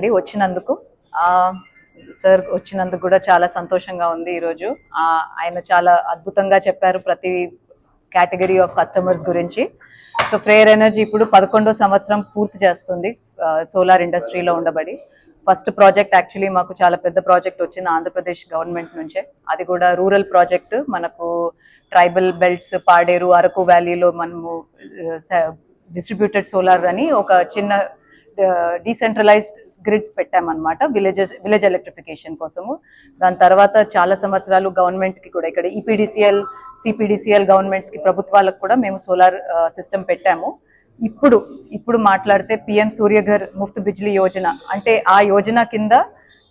అండి. వచ్చినందుకు సార్ వచ్చినందుకు కూడా చాలా సంతోషంగా ఉంది ఈరోజు. ఆయన చాలా అద్భుతంగా చెప్పారు ప్రతి కేటగిరీ ఆఫ్ కస్టమర్స్ గురించి. సో ఫ్రేయర్ ఎనర్జీ ఇప్పుడు పదకొండో సంవత్సరం పూర్తి చేస్తుంది సోలార్ ఇండస్ట్రీలో ఉండబడి. ఫస్ట్ ప్రాజెక్ట్ యాక్చువల్లీ మాకు చాలా పెద్ద ప్రాజెక్ట్ వచ్చింది ఆంధ్రప్రదేశ్ గవర్నమెంట్ నుంచే. అది కూడా రూరల్ ప్రాజెక్ట్. మనకు ట్రైబల్ బెల్ట్స్ పాడేరు అరకు వ్యాలీలో మనము డిస్ట్రిబ్యూటెడ్ సోలార్ అని ఒక చిన్న డీసెంట్రలైజ్డ్ గ్రిడ్స్ పెట్టామన్నమాట విలేజెస్ విలేజ్ ఎలక్ట్రిఫికేషన్ కోసము. దాని తర్వాత చాలా సంవత్సరాలు గవర్నమెంట్కి కూడా ఇక్కడ ఈపీడీసీఎల్ సిపిడిసిఎల్ గవర్నమెంట్స్కి ప్రభుత్వాలకు కూడా మేము సోలార్ సిస్టమ్ పెట్టాము. ఇప్పుడు ఇప్పుడు మాట్లాడితే పిఎం సూర్యఘర్ ముఫ్త్ బిజ్లీ యోజన అంటే ఆ యోజన కింద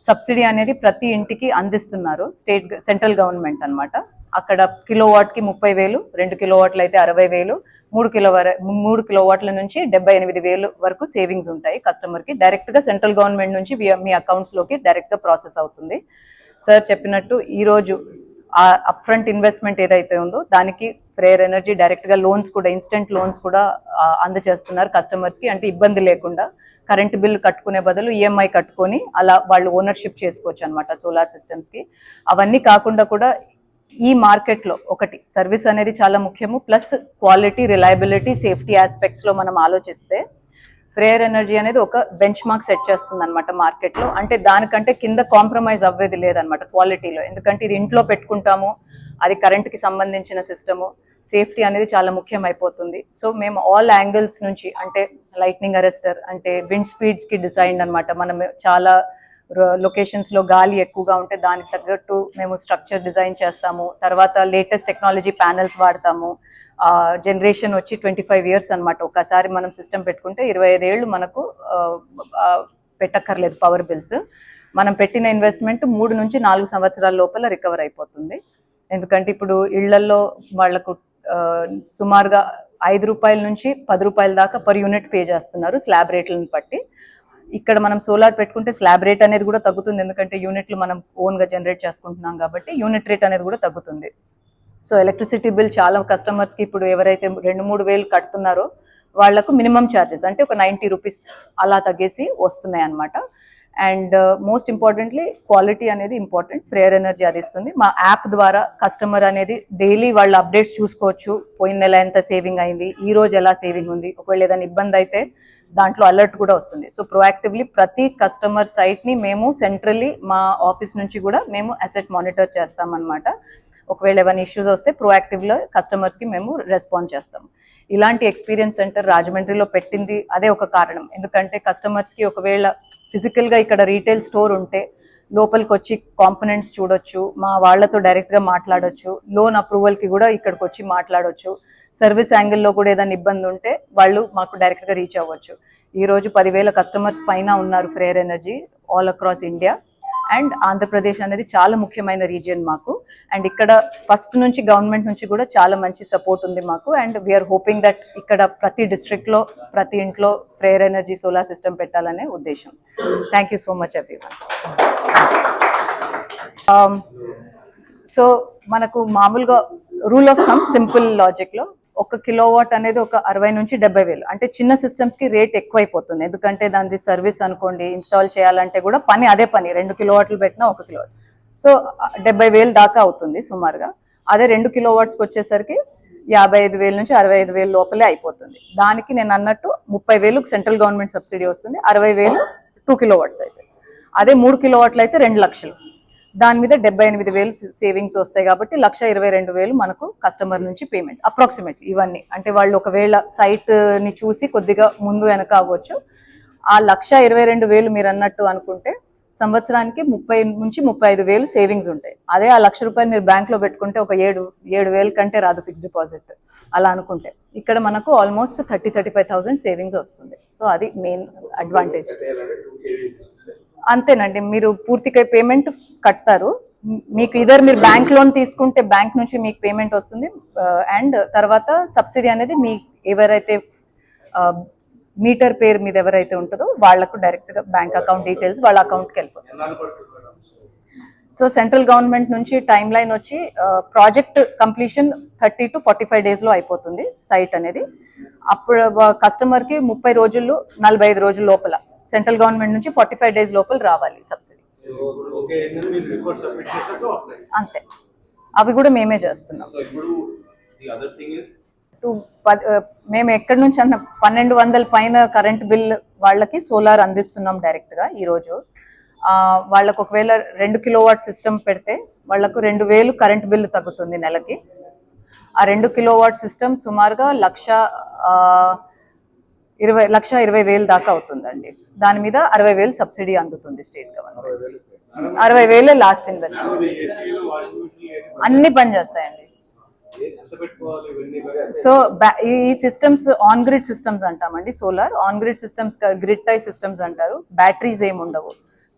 సబ్సిడీ అనేది ప్రతి ఇంటికి అందిస్తున్నారు స్టేట్ సెంట్రల్ గవర్నమెంట్ అన్నమాట. అక్కడ కిలో వాట్కి ముప్పై వేలు రెండు కిలో వాట్లు అయితే అరవై వేలు మూడు కిలో వర మూడు కిలో వాట్ల నుంచి డెబ్బై ఎనిమిది వేలు వరకు సేవింగ్స్ ఉంటాయి కస్టమర్కి. డైరెక్ట్గా సెంట్రల్ గవర్నమెంట్ నుంచి via- మీ అకౌంట్స్లోకి డైరెక్ట్గా ప్రాసెస్ అవుతుంది. సార్ చెప్పినట్టు ఈరోజు ఆ అప్ ఫ్రంట్ ఇన్వెస్ట్మెంట్ ఏదైతే ఉందో దానికి ఫ్రేయర్ ఎనర్జీ డైరెక్ట్గా లోన్స్ కూడా ఇన్స్టెంట్ లోన్స్ కూడా ఆ, అందజేస్తున్నారు కస్టమర్స్కి. అంటే ఇబ్బంది లేకుండా కరెంట్ బిల్ కట్టుకునే బదులు ఈఎంఐ కట్టుకొని అలా వాళ్ళు ఓనర్షిప్ చేసుకోవచ్చు అనమాట సోలార్ సిస్టమ్స్కి. అవన్నీ కాకుండా కూడా ఈ మార్కెట్లో ఒకటి సర్వీస్ అనేది చాలా ముఖ్యము. ప్లస్ క్వాలిటీ రిలయబిలిటీ సేఫ్టీ ఆస్పెక్ట్స్లో మనం ఆలోచిస్తే ఫ్రేయర్ ఎనర్జీ అనేది ఒక బెంచ్ మార్క్ సెట్ చేస్తుంది అనమాట మార్కెట్లో. అంటే దానికంటే కింద కాంప్రమైజ్ అవ్వేది లేదనమాట క్వాలిటీలో. ఎందుకంటే ఇది ఇంట్లో పెట్టుకుంటాము అది కరెంట్కి సంబంధించిన సిస్టము సేఫ్టీ అనేది చాలా ముఖ్యం అయిపోతుంది సో మేము ఆల్ యాంగిల్స్ నుంచి అంటే లైట్నింగ్ అరెస్టర్ అంటే విండ్ స్పీడ్స్కి డిజైన్ అన్నమాట. మనం చాలా లొకేషన్స్లో గాలి ఎక్కువగా ఉంటే దానికి తగ్గట్టు మేము స్ట్రక్చర్ డిజైన్ చేస్తాము. తర్వాత లేటెస్ట్ టెక్నాలజీ ప్యానెల్స్ వాడతాము. జనరేషన్ వచ్చి ట్వంటీ ఫైవ్ ఇయర్స్ అనమాట ఒకసారి మనం సిస్టమ్ పెట్టుకుంటే ఇరవై ఐదేళ్ళు మనకు పెట్టక్కర్లేదు పవర్ బిల్స్ మనం పెట్టిన ఇన్వెస్ట్మెంట్ మూడు నుంచి నాలుగు సంవత్సరాల లోపల రికవర్ అయిపోతుంది. ఎందుకంటే ఇప్పుడు ఇళ్ళల్లో వాళ్ళకు సుమారుగా ఐదు రూపాయల నుంచి పది రూపాయల దాకా పర్ యూనిట్ పే చేస్తున్నారు స్లాబ్ రేట్లను బట్టి. ఇక్కడ మనం సోలార్ పెట్టుకుంటే స్లాబ్ రేట్ అనేది కూడా తగ్గుతుంది. ఎందుకంటే యూనిట్లు మనం ఓన్గా జనరేట్ చేసుకుంటున్నాం కాబట్టి యూనిట్ రేట్ అనేది కూడా తగ్గుతుంది. సో ఎలక్ట్రిసిటీ బిల్ చాలా కస్టమర్స్కి ఇప్పుడు ఎవరైతే రెండు మూడు వేలు కడుతున్నారో వాళ్ళకు మినిమం ఛార్జెస్ అంటే ఒక నైంటీ రూపీస్ అలా తగ్గేసి వస్తున్నాయి అన్నమాట. అండ్ మోస్ట్ ఇంపార్టెంట్లీ క్వాలిటీ అనేది ఇంపార్టెంట్ ఫ్రేయర్ ఎనర్జీ అది ఇస్తుంది. మా యాప్ ద్వారా కస్టమర్ అనేది డైలీ వాళ్ళ అప్డేట్స్ చూసుకోవచ్చు. పోయిన నెల ఎంత సేవింగ్ అయింది ఈ రోజు ఎలా సేవింగ్ ఉంది? ఒకవేళ ఏదైనా ఇబ్బంది అయితే దాంట్లో అలర్ట్ కూడా వస్తుంది. సో ప్రొయాక్టివ్లీ ప్రతి కస్టమర్ సైట్ని మేము సెంట్రల్లీ మా ఆఫీస్ నుంచి కూడా మేము అసెట్ మానిటర్ చేస్తామన్నమాట. ఒకవేళ ఏమైనా ఇష్యూస్ వస్తే ప్రొయాక్టివ్లో కస్టమర్స్కి మేము రెస్పాన్స్ చేస్తాం ఇలాంటి ఎక్స్పీరియన్స్ సెంటర్ రాజమండ్రిలో పెట్టింది అదే ఒక కారణం. ఎందుకంటే కస్టమర్స్కి ఒకవేళ ఫిజికల్గా ఇక్కడ రీటైల్ స్టోర్ ఉంటే లోపలికి వచ్చి కాంపనెంట్స్ చూడొచ్చు మా వాళ్ళతో డైరెక్ట్గా మాట్లాడొచ్చు లోన్ అప్రూవల్కి కూడా ఇక్కడికి వచ్చి మాట్లాడొచ్చు సర్వీస్ యాంగిల్లో కూడా ఏదైనా ఇబ్బంది ఉంటే వాళ్ళు మాకు డైరెక్ట్గా రీచ్ అవ్వచ్చు. ఈ రోజు పదివేల కస్టమర్స్ పైన ఉన్నారు Freyr energy all across India and Andhra Pradesh అనేది చాలా ముఖ్యమైన రీజియన్ మాకు. అండ్ ఇక్కడ ఫస్ట్ నుంచి గవర్నమెంట్ నుంచి కూడా చాలా మంచి సపోర్ట్ ఉంది మాకు. అండ్ వీఆర్ హోపింగ్ దట్ ఇక్కడ ప్రతి డిస్ట్రిక్ట్లో ప్రతి ఇంట్లో ఫ్రేయర్ ఎనర్జీ సోలార్ సిస్టమ్ పెట్టాలనే ఉద్దేశం. Thank you so much everyone so మనకు మామూలుగా రూల్ ఆఫ్ థమ్ సింపుల్ లాజిక్లో ఒక కిలోవాట్ అనేది ఒక అరవై నుంచి డెబ్బై వేలు. అంటే చిన్న సిస్టమ్స్కి రేట్ ఎక్కువైపోతుంది. ఎందుకంటే దాని సర్వీస్ అనుకోండి ఇన్స్టాల్ చేయాలంటే కూడా పని అదే పని. రెండు కిలోవాట్లు పెట్టినా ఒక కిలోవాట్. సో డెబ్బై వేలు దాకా అవుతుంది సుమారుగా. అదే రెండు కిలోవాట్స్కి వచ్చేసరికి యాభై ఐదు వేల నుంచి అరవై ఐదు వేలు లోపలే అయిపోతుంది. దానికి నేను అన్నట్టు ముప్పై వేలు సెంట్రల్ గవర్నమెంట్ సబ్సిడీ వస్తుంది. అరవై వేలు టూ కిలోవాట్స్ అయితే. అదే మూడు కిలోవాట్లు అయితే రెండు లక్షలు. దాని మీద డెబ్బై ఎనిమిది వేలు సేవింగ్స్ వస్తాయి కాబట్టి లక్ష ఇరవై రెండు వేలు మనకు కస్టమర్ నుంచి పేమెంట్ అప్రాక్సిమేట్లీ ఇవన్నీ. అంటే వాళ్ళు ఒకవేళ సైట్ని చూసి కొద్దిగా ముందు వెనక అవ్వచ్చు. ఆ లక్ష ఇరవై రెండు వేలు మీరు అన్నట్టు అనుకుంటే సంవత్సరానికి ముప్పై నుంచి ముప్పై ఐదు వేలు సేవింగ్స్ ఉంటాయి. అదే ఆ లక్ష రూపాయలు మీరు బ్యాంక్లో పెట్టుకుంటే ఒక ఏడు ఏడు వేల కంటే రాదు ఫిక్స్డ్ డిపాజిట్. అలా అనుకుంటే ఇక్కడ మనకు almost thirty thirty five thousand savings వస్తుంది. సో అది మెయిన్ అడ్వాంటేజ్. అంతేనండి మీరు పూర్తిగా పేమెంట్ కడతారు. మీకు ఇదర్ మీరు బ్యాంక్ లోన్ తీసుకుంటే బ్యాంక్ నుంచి మీకు పేమెంట్ వస్తుంది అండ్ తర్వాత సబ్సిడీ అనేది మీ ఎవరైతే మీటర్ పేరు మీద ఎవరైతే ఉంటుందో వాళ్ళకు డైరెక్ట్గా బ్యాంక్ అకౌంట్ డీటెయిల్స్ వాళ్ళ అకౌంట్కి వెళ్ళిపోతుంది. సో సెంట్రల్ గవర్నమెంట్ నుంచి టైం లైన్ వచ్చి project completion thirty to forty five డేస్లో అయిపోతుంది సైట్ అనేది. అప్పుడు కస్టమర్కి ముప్పై రోజుల్లో నలభై ఐదు రోజుల లోపల సెంట్రల్ గవర్నమెంట్ నుంచి ఫార్టీ ఫైవ్ డేస్ లోపల రావాలి సబ్సిడీ. అంతే. అవి కూడా మేమే చేస్తున్నాం. టు మేము ఎక్కడి నుంచి అన్న పన్నెండు వందల పైన కరెంట్ బిల్ వాళ్ళకి సోలార్ అందిస్తున్నాం డైరెక్ట్గా ఈరోజు. వాళ్ళకు ఒకవేళ రెండు కిలో వాట్ సిస్టమ్ పెడితే వాళ్ళకు రెండు వేలు కరెంట్ బిల్లు తగ్గుతుంది నెలకి. ఆ రెండు కిలో వాట్ సిస్టమ్ సుమారుగా లక్ష ఆ, ఇరవై లక్ష ఇరవై వేలు దాకా అవుతుందండి. దాని మీద అరవై వేలు సబ్సిడీ అందుతుంది స్టేట్ గవర్నమెంట్. అరవై వేలే లాస్ట్ ఇన్వెస్ట్మెంట్. అన్ని పని చేస్తాయండి. సో ఈ సిస్టమ్స్ ఆన్ గ్రిడ్ సిస్టమ్స్ అంటామండి solar. On grid systems grid tie systems అంటారు. బ్యాటరీస్ ఏమి ఉండవు.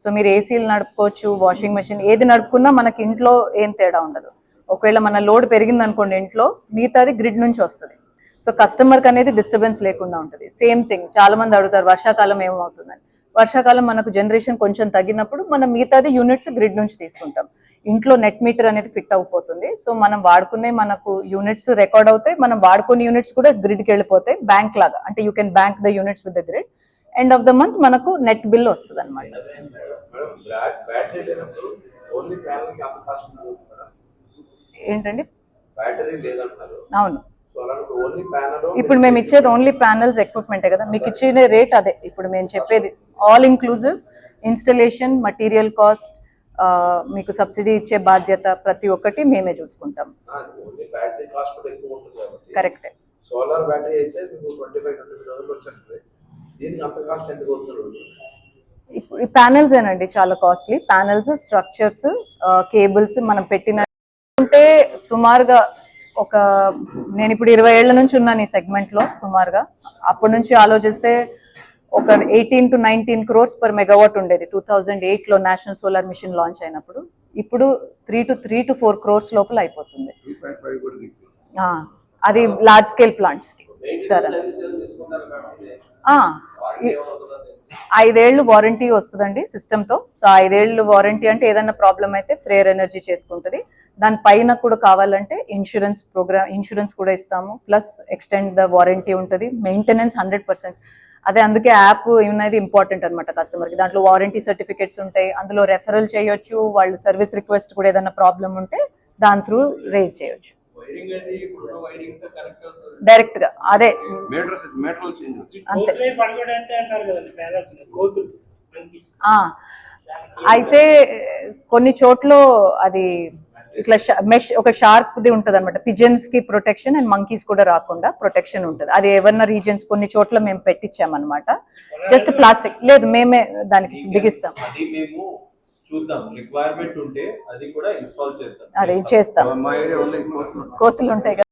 సో మీరు ఏసీలు నడుపుకోవచ్చు వాషింగ్ మెషిన్ ఏది నడుపుకున్నా మనకి ఇంట్లో ఏం తేడా ఉండదు. ఒకవేళ మన లోడ్ పెరిగింది అనుకోండి ఇంట్లో మిగతాది గ్రిడ్ నుంచి వస్తుంది. సో కస్టమర్కి అనేది డిస్టర్బెన్స్ లేకుండా ఉంటుంది. Same thing. చాలా మంది అడుగుతారు వర్షాకాలం ఏమవుతుందని? వర్షాకాలం మనకు జనరేషన్ కొంచెం తగ్గినప్పుడు మనం మిగతాది యూనిట్స్ గ్రిడ్ నుంచి తీసుకుంటాం. ఇంట్లో నెట్ మీటర్ అనేది ఫిట్ అయిపోతుంది సో మనం వాడుకునే మనకు యూనిట్స్ రికార్డ్ అవుతాయి. మనం వాడుకునే యూనిట్స్ కూడా గ్రిడ్కి వెళ్ళిపోతాయి. బ్యాంక్ లాగా. అంటే you can bank the units with the grid. End of the month మనకు నెట్ బిల్ వస్తుంది అనమాట ఏంటండి? అవును. ఇప్పుడు మేము ఇచ్చేది ఓన్లీ ప్యానల్స్ ఎక్విప్మెంటే కదా. మీకు ఇచ్చిన రేట్ అదే. ఇప్పుడు మేము చెప్పేది all inclusive installation material cost మీకు సబ్సిడీ ఇచ్చే బాధ్యత ప్రతి ఒక్కటి మేమే చూసుకుంటాం. కరెక్టే సోలార్ బ్యాటరీ అయితే మీకు ట్వంటీ ఫైవ్ ట్వంటీ ఫైవ్ రోజులు వచ్చేస్తుంది. దీనికి అంత కాస్ట్ ఎందుకు అవుతుంది ఇప్పుడు ఈ ప్యానెల్స్ ఏనండి చాలా కాస్ట్లీ ప్యానెల్స్ స్ట్రక్చర్స్ కేబుల్స్ మనం పెట్టిన ఉంటే సుమారుగా ఒక నేను ఇప్పుడు ఇరవై ఏళ్ళ నుంచి ఉన్నాను ఈ సెగ్మెంట్లో సుమారుగా. అప్పటి నుంచి ఆలోచిస్తే ఒక eighteen to nineteen crores per megawatt ఉండేది టూ థౌజండ్ ఎయిట్లో నేషనల్ సోలార్ మిషన్ లాంచ్ అయినప్పుడు. ఇప్పుడు three to three to four crores లోపల అయిపోతుంది. ఆ, అది లార్జ్ స్కేల్ ప్లాంట్స్కి. సరే. ఐదేళ్ళు వారంటీ వస్తుందండి సిస్టమ్తో. సో ఐదేళ్ళు వారంటీ అంటే ఏదైనా ప్రాబ్లం అయితే ఫ్రేయర్ ఎనర్జీ చేసుకుంటుంది. దాని పైన కూడా కావాలంటే ఇన్సూరెన్స్ ప్రోగ్రామ్ ఇన్సూరెన్స్ కూడా ఇస్తాము. ప్లస్ ఎక్స్టెండ్ ద వారంటీ ఉంటుంది. Maintenance hundred percent. అదే అందుకే యాప్ అనేది ఇంపార్టెంట్ అనమాట కస్టమర్కి. దాంట్లో వారంటీ సర్టిఫికేట్స్ ఉంటాయి. అందులో రెఫరల్ చేయొచ్చు. వాళ్ళు సర్వీస్ రిక్వెస్ట్ కూడా ఏదైనా ప్రాబ్లం ఉంటే దాని త్రూ రేజ్ చేయొచ్చు. డైరెక్ట్గా అదే. అంతే. అయితే కొన్ని చోట్ల అది ఇట్లా మెష్ ఒక షార్ప్ ది ఉంటది అనమాట పిజన్స్కి ప్రొటెక్షన్ అండ్ మంకీస్ కూడా రాకుండా ప్రొటెక్షన్ ఉంటది. అది ఏమన్నా రీజన్స్ కొన్ని చోట్ల మేము పెట్టించామన్నమాట జస్ట్ ప్లాస్టిక్ లేదు మేమే దానికి బిగిస్తాం. అది మేము చూద్దాం. రిక్వైర్మెంట్ ఉంటే అది కూడా ఇన్స్టాల్ చేద్దాం. అది చేస్తాం. కోతులు ఉంటాయి కదా.